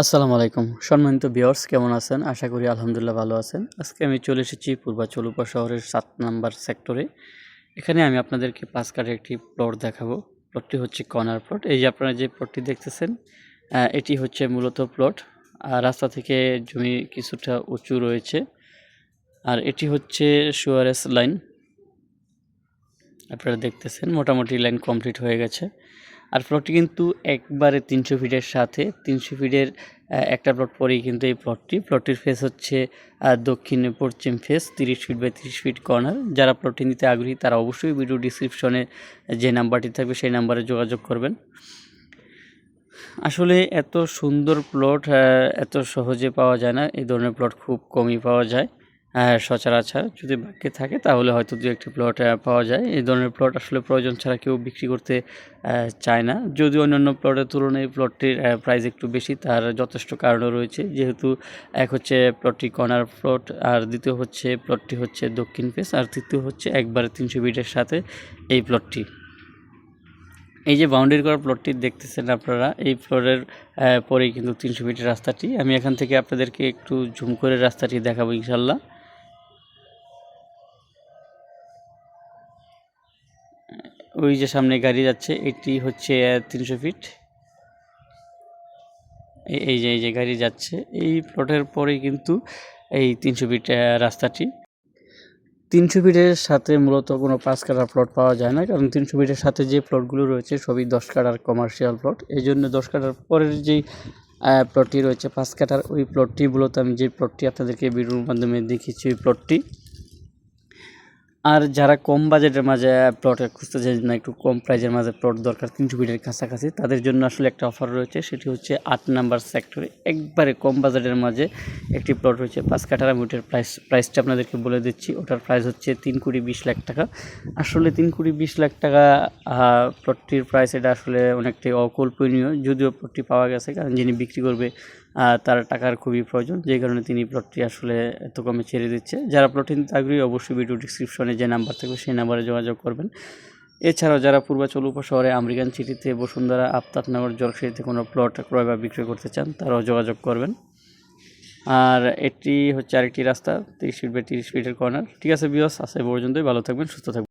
আসসালামু আলাইকুম। সম্মানিত বিয়ার্স কেমন আছেন? আশা করি আলহামদুলিল্লাহ ভালো আছেন। আজকে আমি চলে এসেছি পূর্বাচল উপশহরের সাত নাম্বার সেক্টরে। এখানে আমি আপনাদেরকে পাঁচ কাঠের একটি প্লট দেখাবো। প্লটটি হচ্ছে কর্নার প্লট। এই যে আপনারা যে প্লটটি দেখতেছেন এটি হচ্ছে মূলত প্লট। আর রাস্তা থেকে জমি কিছুটা উঁচু রয়েছে। আর এটি হচ্ছে সুয়ারেস লাইন। আপনারা দেখতেছেন, মোটামুটি লাইন কমপ্লিট হয়ে গেছে। আর প্লটটি কিন্তু একবারে তিনশো ফিটের সাথে। তিনশো ফিটের একটা প্লট পরেই কিন্তু এই প্লটটি প্লটটির ফেস হচ্ছে দক্ষিণে পশ্চিম ফেস তিরিশ ফিট বাই তিরিশ ফিট কর্নার যারা প্লটটি নিতে আগ্রহী, তারা অবশ্যই ভিডিও ডিসক্রিপশনে যে নাম্বারটি থাকবে, সেই নাম্বারে যোগাযোগ করবেন। আসলে এত সুন্দর প্লট এত সহজে পাওয়া যায় না। এই ধরনের প্লট খুব কমই পাওয়া যায়। সচরাচর যদি ভাগ্যে থাকে তাহলে হয়তো দু একটি প্লট পাওয়া যায়। এই ধরনের প্লট আসলে প্রয়োজন ছাড়া কেউ বিক্রি করতে চায় না। যদিও অন্যান্য প্লটের তুলনায় প্লটটির প্রাইস একটু বেশি, তার যথেষ্ট কারণও রয়েছে। যেহেতু এক হচ্ছে প্লটটি কর্নার প্লট আর দ্বিতীয় হচ্ছে প্লটটি হচ্ছে দক্ষিণ ফেস আর তৃতীয় হচ্ছে একবারে তিনশো বিটের সাথে এই প্লটটি এই যে বাউন্ডারি করা প্লটটি দেখতেছেন আপনারা, এই প্লটের পরেই কিন্তু তিনশো ফিটের রাস্তাটি। আমি এখান থেকে আপনাদেরকে একটু জুম করে রাস্তাটি দেখাবো ইনশাল্লাহ ওই যে সামনে গাড়ি যাচ্ছে, এটি হচ্ছে তিনশো ফিট। এই- যে, এই যে গাড়ি যাচ্ছে, এই প্লটের পরেই কিন্তু এই তিনশো ফিট রাস্তাটি। তিনশো ফিটের সাথে মূলত কোনো পাঁচ কাটার প্লট পাওয়া যায় না, কারণ তিনশো ফিটের সাথে যে প্লটগুলো রয়েছে সবই দশ কাটার কমার্শিয়াল প্লট এই জন্য দশ কাটার পরের যেই প্লটটি রয়েছে, পাঁচ কাটার ওই প্লটটি মূলত আমি যে প্লটটি আপনাদেরকে ভিডিওর মাধ্যমে দেখিয়েছি, ওই প্লটটি আর যারা কম বাজেটের মাঝে প্লট খুঁজতে চাই না একটু কম প্রাইজের মাঝে প্লট দরকার, তিনশো ফিটের কাছাকাছি, তাদের জন্য আসলে একটা অফার রয়েছে, সেটি হচ্ছে আট নাম্বার সেক্টরে একবারে কম বাজেটের মাঝে একটি প্লট রয়েছে, পাঁচ কাঠার আমি ওটার প্রাইস প্রাইসটা আপনাদেরকে বলে দিচ্ছি, ওটার প্রাইস হচ্ছে তিন কোটি বিশ লাখ টাকা। আসলে তিন কোটি বিশ লাখ টাকা প্লটটির প্রাইস এটা আসলে অনেকটাই অকল্পনীয়, যদিও প্লটটি পাওয়া গেছে, কারণ যিনি বিক্রি করবে তার টাকার খুবই প্রয়োজন, যে কারণে তিনি প্লটটি আসলে এত কমে ছেড়ে দিচ্ছে। যারা প্লটটি নিতে আগ্রহী, অবশ্যই ভিডিও ডিসক্রিপশনে যে নাম্বার থাকবে সেই নাম্বারে যোগাযোগ করবেন। এছাড়াও যারা পূর্বাচল উপশহরে আমেরিকান সিটিতে বসুন্ধরা, আফতাবনগর জলসাইতে কোনো প্লট ক্রয় বা বিক্রয় করতে চান, তারাও যোগাযোগ করবেন। আর এটি হচ্ছে আরেকটি রাস্তা, তিরিশ ফিট বাই তিরিশ ফিটের কর্নার ঠিক আছে বিয়স আছে পর্যন্তই। ভালো থাকবেন, সুস্থ থাকবেন।